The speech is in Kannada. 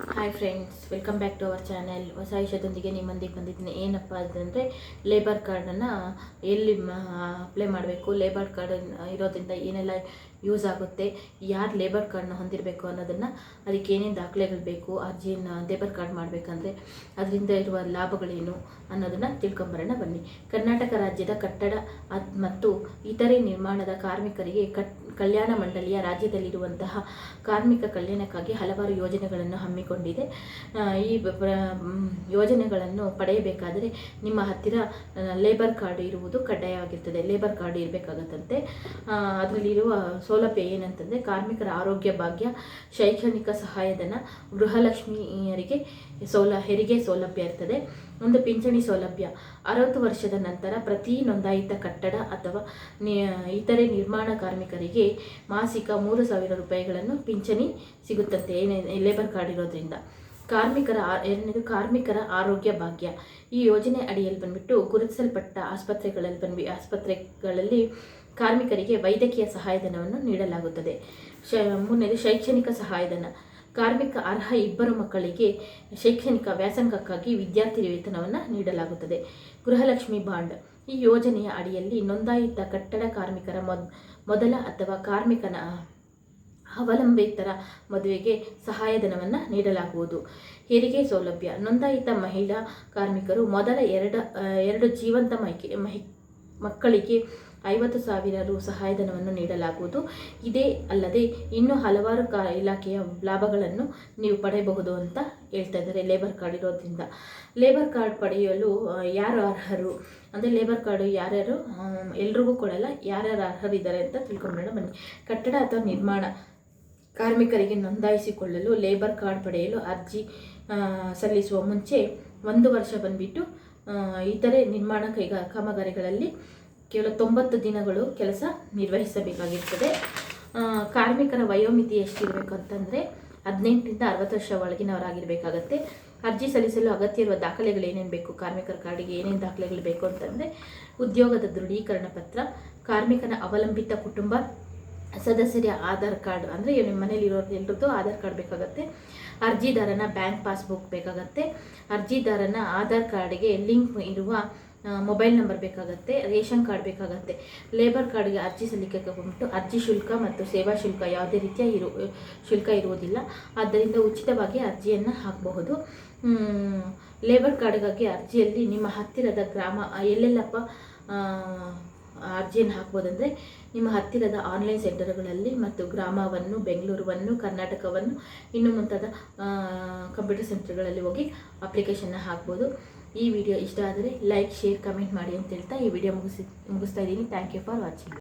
you hi friends, welcome back to our channel. ಹೊಸ ವಿಷಯದೊಂದಿಗೆ ನಿಮ್ಮೊಂದಿಗೆ ಬಂದಿದ್ದೀನಿ. ಏನಪ್ಪ ಅಂತಂದರೆ ಲೇಬರ್ ಕಾರ್ಡನ್ನು ಎಲ್ಲಿ ಅಪ್ಲೈ ಮಾಡಬೇಕು ಲೇಬರ್ ಕಾರ್ಡ್ ಇರೋದ್ರಿಂದ ಏನೆಲ್ಲ ಯೂಸ್ ಆಗುತ್ತೆ, ಯಾರು ಲೇಬರ್ ಕಾರ್ಡ್ನ ಹೊಂದಿರಬೇಕು ಅನ್ನೋದನ್ನು ಅದಕ್ಕೆ ಏನೇನು ದಾಖಲೆಗಳು ಬೇಕು, ಅರ್ಜಿಯನ್ನು ಲೇಬರ್ ಕಾರ್ಡ್ ಮಾಡಬೇಕಂದ್ರೆ ಅದರಿಂದ ಇರುವ ಲಾಭಗಳೇನು ಅನ್ನೋದನ್ನು ತಿಳ್ಕೊಂಬರೋಣ ಬನ್ನಿ. ಕರ್ನಾಟಕ ರಾಜ್ಯದ ಕಟ್ಟಡ ಮತ್ತು ಇತರೆ ನಿರ್ಮಾಣದ ಕಾರ್ಮಿಕರಿಗೆ ಕಟ್, ಕಲ್ಯಾಣ ಮಂಡಳಿಯ ರಾಜ್ಯದಲ್ಲಿರುವಂತಹ ಕಾರ್ಮಿಕ ಕಲ್ಯಾಣಕ್ಕಾಗಿ ಹಲವಾರು ಯೋಜನೆಗಳನ್ನು ಹಮ್ಮಿಕೊಂಡಿದೆ. ಆ, ಈ ಯೋಜನೆಗಳನ್ನು ಪಡೆಯಬೇಕಾದರೆ ನಿಮ್ಮ ಹತ್ತಿರ ಲೇಬರ್ ಕಾರ್ಡ್ ಇರುವುದು ಕಡ್ಡಾಯವಾಗಿರ್ತದೆ. Labour card ಇರಬೇಕಾಗತ್ತಂತೆ. ಅದರಲ್ಲಿರುವ ಸೌಲಭ್ಯ ಏನಂತಂದರೆ ಕಾರ್ಮಿಕರ ಆರೋಗ್ಯ ಭಾಗ್ಯ ಶೈಕ್ಷಣಿಕ ಸಹಾಯಧನ ಗೃಹಲಕ್ಷ್ಮಿಯರಿಗೆ ಸೌಲ ಹೆರಿಗೆ ಸೌಲಭ್ಯ ಇರ್ತದೆ. ಒಂದು ಪಿಂಚಣಿ ಸೌಲಭ್ಯ. ಅರವತ್ತು ವರ್ಷದ ನಂತರ ಪ್ರತಿ ನೋಂದಾಯಿತ ಕಟ್ಟಡ ಅಥವಾ ಇತರೆ ನಿರ್ಮಾಣ ಕಾರ್ಮಿಕರಿಗೆ ಮಾಸಿಕ ಮೂರು ಸಾವಿರ ರೂಪಾಯಿಗಳನ್ನು ಪಿಂಚಣಿ ಸಿಗುತ್ತಂತೆ ಲೇಬರ್ ಕಾರ್ಡ್ ಇರೋದ್ರಿಂದ. ಕಾರ್ಮಿಕರ ಎರಡನೇದು ಕಾರ್ಮಿಕರ ಆರೋಗ್ಯ ಭಾಗ್ಯ. ಈ ಯೋಜನೆ ಅಡಿಯಲ್ಲಿ ಬಂದ್ಬಿಟ್ಟು ಗುರುತಿಸಲ್ಪಟ್ಟ ಆಸ್ಪತ್ರೆಗಳಲ್ಲಿ ಬಂದ್ಬಿ ಆಸ್ಪತ್ರೆಗಳಲ್ಲಿ ಕಾರ್ಮಿಕರಿಗೆ ವೈದ್ಯಕೀಯ ಸಹಾಯಧನವನ್ನು ನೀಡಲಾಗುತ್ತದೆ. ಶ ಮೂರನೇದು ಶೈಕ್ಷಣಿಕ ಸಹಾಯಧನ. ಕಾರ್ಮಿಕ ಅರ್ಹ ಇಬ್ಬರು ಮಕ್ಕಳಿಗೆ ಶೈಕ್ಷಣಿಕ ವ್ಯಾಸಂಗಕ್ಕಾಗಿ ವಿದ್ಯಾರ್ಥಿ ವೇತನವನ್ನು ನೀಡಲಾಗುತ್ತದೆ. ಗೃಹಲಕ್ಷ್ಮಿ ಬಾಂಡ್. ಈ ಯೋಜನೆಯ ಅಡಿಯಲ್ಲಿ ನೋಂದಾಯಿತ ಕಟ್ಟಡ ಕಾರ್ಮಿಕರ ಮೊದ್, ಮೊದಲ ಅಥವಾ ಕಾರ್ಮಿಕನ ಅವಲಂಬಿತರ ಮದುವೆಗೆ ಸಹಾಯಧನವನ್ನು ನೀಡಲಾಗುವುದು. ಹೆರಿಗೆ ಸೌಲಭ್ಯ. ನೋಂದಾಯಿತ ಮಹಿಳಾ ಕಾರ್ಮಿಕರು ಮೊದಲ ಎರಡು ಎರಡು ಜೀವಂತ ಮೈಕೆ, ಮಹಿ ಮಕ್ಕಳಿಗೆ ಐವತ್ತು ಸಾವಿರ ರು ಸಹಾಯಧನವನ್ನು ನೀಡಲಾಗುವುದು. ಇದೇ ಅಲ್ಲದೆ ಇನ್ನೂ ಹಲವಾರು ಕಾ ಇಲಾಖೆಯ ಲಾಭಗಳನ್ನು ನೀವು ಪಡೆಯಬಹುದು ಅಂತ ಹೇಳ್ತಾ ಇದ್ದಾರೆ ಲೇಬರ್ ಕಾರ್ಡ್ ಇರೋದ್ರಿಂದ. ಲೇಬರ್ ಕಾರ್ಡ್ ಪಡೆಯಲು ಯಾರು ಅರ್ಹರು? ಅಂದರೆ ಲೇಬರ್ ಕಾರ್ಡು ಯಾರ್ಯಾರು? ಎಲ್ರಿಗೂ ಕೊಡಲ್ಲ, ಯಾರ್ಯಾರು ಅರ್ಹರಿದ್ದಾರೆ ಅಂತ ತಿಳ್ಕೊಂಬಿಡೋಣ ಬನ್ನಿ. ಕಟ್ಟಡ ಅಥವಾ ನಿರ್ಮಾಣ ಕಾರ್ಮಿಕರಿಗೆ ನೋಂದಾಯಿಸಿಕೊಳ್ಳಲು ಲೇಬರ್ ಕಾರ್ಡ್ ಪಡೆಯಲು ಅರ್ಜಿ ಸಲ್ಲಿಸುವ ಮುಂಚೆ ಒಂದು ವರ್ಷ ಬಂದ್ಬಿಟ್ಟು ಇತರೆ ನಿರ್ಮಾಣ ಕೈಗಾ, ಕಾಮಗಾರಿಗಳಲ್ಲಿ ಕೇವಲ ತೊಂಬತ್ತು ದಿನಗಳು ಕೆಲಸ ನಿರ್ವಹಿಸಬೇಕಾಗಿರ್ತದೆ. ಕಾರ್ಮಿಕರ ವಯೋಮಿತಿ ಎಷ್ಟಿರಬೇಕು ಅಂತಂದರೆ ಹದಿನೆಂಟರಿಂದ ಅರವತ್ತು ವರ್ಷ ಒಳಗಿನವರಾಗಿರಬೇಕಾಗತ್ತೆ. ಅರ್ಜಿ ಸಲ್ಲಿಸಲು ಅಗತ್ಯ ಇರುವ ದಾಖಲೆಗಳು ಏನೇನು ಬೇಕು? ಕಾರ್ಮಿಕರ ಕಾರ್ಡಿಗೆ ಏನೇನು ದಾಖಲೆಗಳು ಬೇಕು ಅಂತಂದರೆ ಉದ್ಯೋಗದ ದೃಢೀಕರಣ ಪತ್ರ, ಕಾರ್ಮಿಕನ ಅವಲಂಬಿತ ಕುಟುಂಬ ಸದಸ್ಯರ ಆಧಾರ್ ಕಾರ್ಡ್ ಅಂದರೆ ನಿಮ್ಮ ಮನೇಲಿ ಇರೋರು ಎಲ್ರದ್ದು ಆಧಾರ್ ಕಾರ್ಡ್ ಬೇಕಾಗುತ್ತೆ. ಅರ್ಜಿದಾರನ ಬ್ಯಾಂಕ್ ಪಾಸ್ಬುಕ್ ಬೇಕಾಗತ್ತೆ. ಅರ್ಜಿದಾರನ ಆಧಾರ್ ಕಾರ್ಡ್ಗೆ ಲಿಂಕ್ ಇರುವ ಮೊಬೈಲ್ ನಂಬರ್ ಬೇಕಾಗತ್ತೆ. ರೇಷನ್ ಕಾರ್ಡ್ ಬೇಕಾಗತ್ತೆ. ಲೇಬರ್ ಕಾರ್ಡ್ಗೆ ಅರ್ಜಿ ಸಲ್ಲಿಕೆ ಬಂದ್ಬಿಟ್ಟು ಅರ್ಜಿ ಶುಲ್ಕ ಮತ್ತು ಸೇವಾ ಶುಲ್ಕ ಯಾವುದೇ ರೀತಿಯ ಇರು, ಶುಲ್ಕ ಇರುವುದಿಲ್ಲ. ಆದ್ದರಿಂದ ಉಚಿತವಾಗಿ ಅರ್ಜಿಯನ್ನು ಹಾಕಬಹುದು. ಲೇಬರ್ ಕಾರ್ಡ್ಗಾಗಿ ಅರ್ಜಿಯಲ್ಲಿ ನಿಮ್ಮ ಹತ್ತಿರದ ಗ್ರಾಮ, ಎಲ್ಲೆಲ್ಲಪ್ಪ ಅರ್ಜಿಯನ್ನು ಹಾಕ್ಬೋದಂದರೆ ನಿಮ್ಮ ಹತ್ತಿರದ ಆನ್ಲೈನ್ ಸೆಂಟರ್ಗಳಲ್ಲಿ ಮತ್ತು ಗ್ರಾಮವನ್ನು, ಬೆಂಗಳೂರುವನ್ನು, ಕರ್ನಾಟಕವನ್ನು, ಇನ್ನು ಮುಂತಾದ ಕಂಪ್ಯೂಟರ್ ಸೆಂಟರ್ಗಳಲ್ಲಿ ಹೋಗಿ ಅಪ್ಲಿಕೇಶನ್ನ ಹಾಕ್ಬೋದು. ಈ ವಿಡಿಯೋ ಇಷ್ಟ ಆದರೆ ಲೈಕ್ ಶೇರ್ ಕಮೆಂಟ್ ಮಾಡಿ ಅಂತ ಹೇಳ್ತಾ ಈ ವಿಡಿಯೋ ಮುಗಿಸಿ, ಮುಗಿಸ್ತಾ ಇದ್ದೀನಿ. Thank you for watching